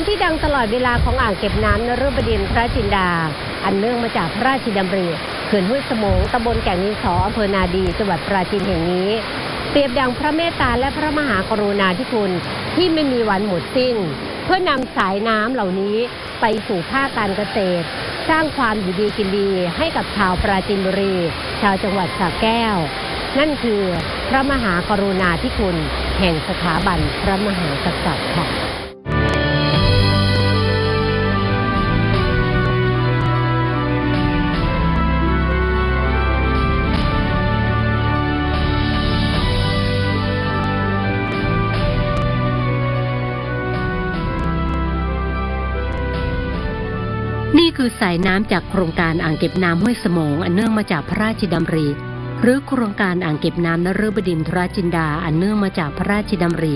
ำที่ดังตลอดเวลาของอ่างเก็บน้ำนฤบดินทร์พระจินดา อันเนื่องมาจากพระราชดำริเขื่อนห้วยสมงตำบลแก่งนินสออำเภอนาดีจังหวัดปราจีนแห่งนี้ เปรียบดังพระเมตตาและพระมหากรุณาธิคุณที่ไม่มีวันหมดสิ้น เพื่อนำสายน้ำเหล่านี้ไปสู่ภาคการเกษตร สร้างความอยู่ดีกินดีให้กับชาวปราจีนบุรี ชาวจังหวัดสระแก้ว นั่นคือพระมหากรุณาธิคุณ แห่งสถาบันพระมหากษัตริย์ค่ะ นี่คือสายน้ำจากโครงการอ่างเก็บน้ำห้วยสมองอันเนื่องมาจากพระราชดำริ หรือโครงการอ่างเก็บน้ำนฤบดินทรจินดาอันเนื่องมาจากพระราชดำริ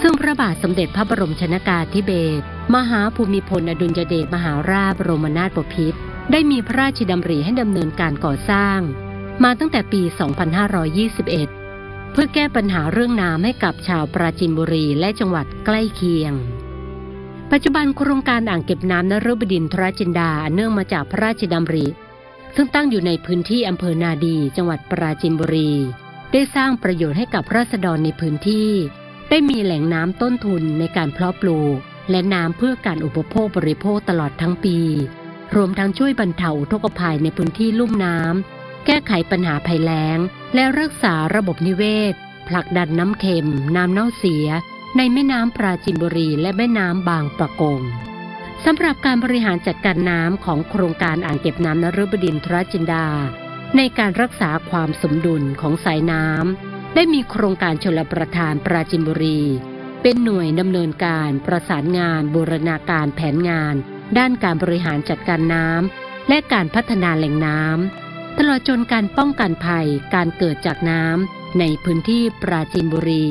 ซึ่งพระบาทสมเด็จพระบรมชนากาธิเบศรมหาภูมิพลอดุลยเดชมหาราชบรมนาถบพิตรได้มีพระราชดำริให้ดำเนินการก่อสร้าง มาตั้งแต่ปี 2521 เพื่อแก้ปัญหาเรื่องน้ำให้กับชาวปราจีนบุรีและจังหวัดใกล้เคียง ปัจจุบันโครงการอ่างเก็บน้ำนฤบดินทรจินดาเนื่องมาจากพระราชดำริ ซึ่งตั้งอยู่ในพื้นที่อำเภอนาดี จังหวัดปราจีนบุรี ได้สร้างประโยชน์ให้กับราษฎรในพื้นที่ ได้มีแหล่งน้ำต้นทุนในการเพาะปลูก และน้ำเพื่อการอุปโภคบริโภคตลอดทั้งปี รวมทั้งช่วยบรรเทาอุทกภัยในพื้นที่ลุ่มน้ำแก้ไขปัญหาภัยแล้ง และรักษาระบบนิเวศผลักดันน้ำเค็ม น้ำเน่าเสีย ในแม่น้ำปราจินบุรีและแม่น้ำบางประกงสำหรับการบริหารจัดการน้ำของโครงการอ่างเก็บน้ำนฤบดินทรจินดา ในการรักษาความสมดุลของสายน้ำได้มีโครงการชลประทานปราจินบุรี เป็นหน่วยดำเนินการประสานงานบูรณาการแผนงาน ด้านการบริหารจัดการน้ำและการพัฒนาแหล่งน้ำตลอดจนการป้องกันภัยการเกิดจากน้ำในพื้นที่ปราจีนบุรี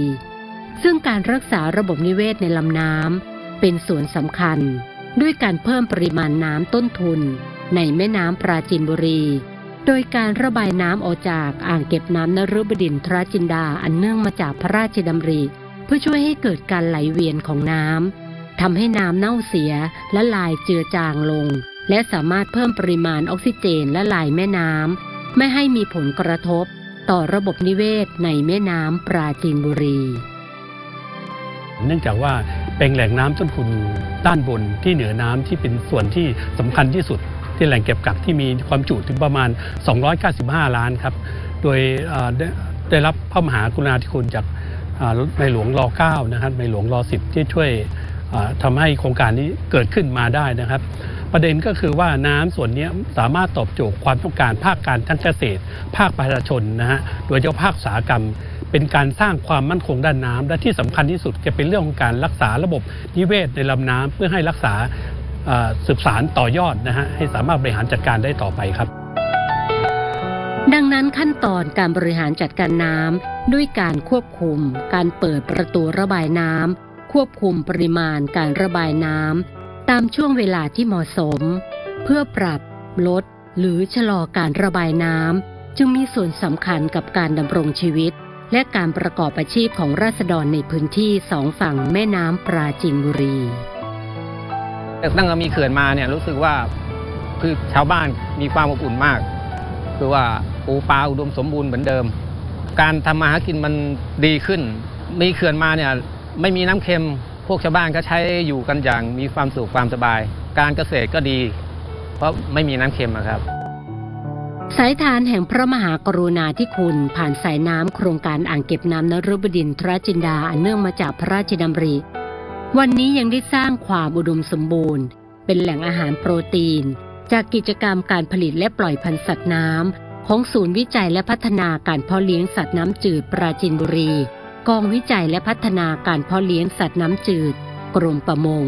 ซึ่งการรักษาระบบนิเวศในลำน้ำเป็นส่วนสำคัญ ด้วยการเพิ่มปริมาณน้ำต้นทุน ในแม่น้ำปราจีนบุรี โดยการระบายน้ำออกจากอ่างเก็บน้ำนฤบดินทรจินดาอันเนื่องมาจากพระราชดำริ เพื่อช่วยให้เกิดการไหลเวียนของน้ำทำให้น้ำเน่าเสียและลายเจือจางลง และสามารถเพิ่มปริมาณออกซิเจนและลายแม่น้ำไม่ให้มีผลกระทบต่อระบบนิเวศในแม่น้ำปราจีนบุรี เนื่องจากว่าเป็นแหล่งน้ำต้นทุนด้านบนที่เหนือน้ำที่เป็นส่วนที่สำคัญที่สุด ที่แหล่งเก็บกักที่มีความจุถึงประมาณ 295 ล้านครับ โดยได้ได้รับพระมหากรุณาธิคุณจากในหลวงร9นะครับในหลวงร10 ที่ช่วยอ่าทำให้โครงการนี้เกิดขึ้นมาได้นะครับ ประเด็นก็คือว่าน้ำส่วนนี้สามารถตอบโจทย์ความต้องการภาคการทั้งเกษตร ภาคประชาชนนะฮะโดยเฉพาะภาคอุตสาหกรรม เป็นการสร้างความมั่นคงด้านน้ำและที่สำคัญที่สุดจะเป็นเรื่องของการรักษาระบบนิเวศในลำน้ำเพื่อให้รักษาสืบสารต่อยอดนะฮะให้สามารถบริหารจัดการได้ต่อไปครับ ดังนั้นขั้นตอนการบริหารจัดการน้ำด้วยการควบคุม การเปิดประตูระบายน้ำควบคุมปริมาณการระบายน้ำตามช่วงเวลาที่เหมาะสม เพื่อปรับลดหรือชะลอการระบายน้ำจึงมีส่วนสำคัญกับการดำรงชีวิต และการประกอบอาชีพของราษฎรในพื้นที่สองฝั่งแม่น้ำปราจีนบุรีตั้งแต่มีเขื่อนมาเนี่ยรู้สึกว่าคือชาวบ้านมีความอบอุ่นมาก คือว่าปูปลาอุดมสมบูรณ์เหมือนเดิม การทำมาหากินมันดีขึ้น มีเขื่อนมาเนี่ยไม่มีน้ำเค็มพวกชาวบ้านก็ใช้อยู่กันอย่างมีความสุขความสบาย การเกษตรก็ดี เพราะไม่มีน้ำเค็มครับ สายทานแห่งพระมหากรุณาธิคุณ ผ่านสายน้ำโครงการอ่างเก็บน้ำนฤบดินทรจินดาอันเนื่องมาจากพระราชดำริ วันนี้ยังได้สร้างความอุดมสมบูรณ์ เป็นแหล่งอาหารโปรตีน จากกิจกรรมการผลิตและปล่อยพันธุ์สัตว์น้ำของศูนย์วิจัยและพัฒนาการเพาะเลี้ยงสัตว์น้ำจืดปราจินบุรี กองวิจัยและพัฒนาการเพาะเลี้ยงสัตว์น้ำจืด กรมประมง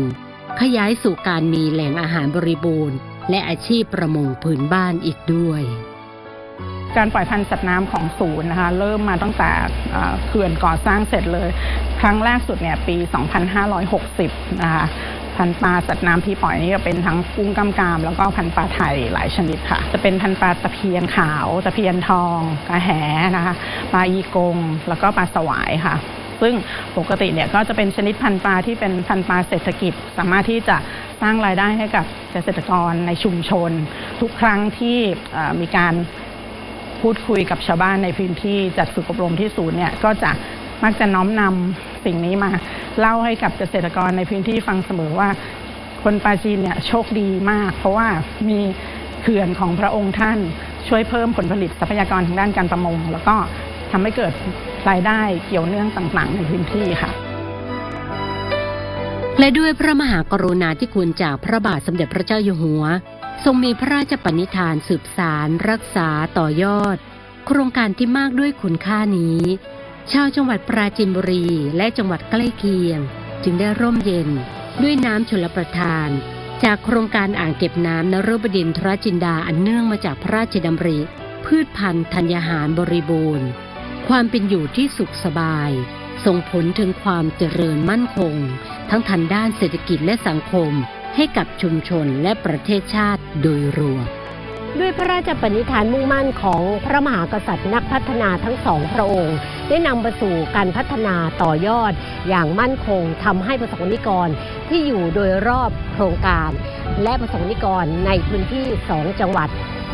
ขยายสู่การมีแหล่งอาหารบริบูรณ์ และอาชีพประมงพื้นบ้านอีกด้วย การปล่อยพันธุ์สัตว์น้ำของศูนย์นะคะเริ่มมาตั้งแต่เขื่อนก่อสร้างเสร็จเลย ครั้งแรกสุดเนี่ยปี 2560 นะคะพันธุ์ปลาสัตว์น้ำที่ปล่อยนี่ก็เป็นทั้งกุ้งกำกาม แล้วก็พันธุ์ปลาไทยหลายชนิดค่ะ จะเป็นพันธุ์ปลาตะเพียนขาว ตะเพียนทองกระแหนะคะปลาอีกง แล้วก็ปลาสวายค่ะ ซึ่งปกติเนี่ยก็จะเป็นชนิดพันธุ์ปลาที่เป็นพันธุ์ปลาเศรษฐกิจ สามารถที่จะสร้างรายได้ให้กับเกษตรกรในชุมชน ทุกครั้งที่มีการพูดคุยกับชาวบ้านในพื้นที่จัดฝึกอบรมที่ศูนย์เนี่ยก็จะมักจะน้อมนำสิ่งนี้มา เล่าให้กับเกษตรกรในพื้นที่ฟังเสมอว่า คนปาจีนเนี่ยโชคดีมาก เพราะว่ามีเขื่อนของพระองค์ท่านช่วยเพิ่มผลผลิตทรัพยากรทางด้านการประมง แล้วก็ ทำให้เกิดรายได้เกี่ยวเนื่องต่างๆ ในพื้นที่ค่ะ และด้วยพระมหากรุณาธิคุณจากพระบาทสมเด็จพระเจ้าอยู่หัว ทรงมีพระราชปณิธานสืบสาร รักษาต่อยอด โครงการที่มากด้วยคุณค่านี้ ชาวจังหวัดปราจีนบุรีและจังหวัดใกล้เคียง จึงได้ร่มเย็นด้วยน้ำชลประทาน จากโครงการอ่างเก็บน้ำนรบดินทรจินดาอันเนื่องมาจากพระราชดำริ พืชพันธุ์ธัญญาหารบริบูรณ์ ความเป็นอยู่ที่สุขสบาย ส่งผลถึงความเจริญมั่นคง ทั้งทางด้านเศรษฐกิจและสังคม ให้กับชุมชนและประเทศชาติโดยรวมด้วยพระราชปณิธานมุ่งมั่นของพระมหากษัตริย์นักพัฒนาทั้งสองพระองค์ ได้นำไปสู่การพัฒนาต่อยอด อย่างมั่นคงทำให้ประสบนิกรที่อยู่โดยรอบโครงการ และประสบนิกรในพื้นที่สองจังหวัด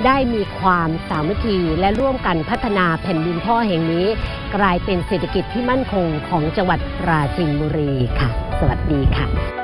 ได้มีความสามัคคีและร่วมกันพัฒนาแผ่นดินพ่อแห่งนี้ กลายเป็นเศรษฐกิจที่มั่นคงของจังหวัดปราจีนบุรีค่ะ สวัสดีค่ะ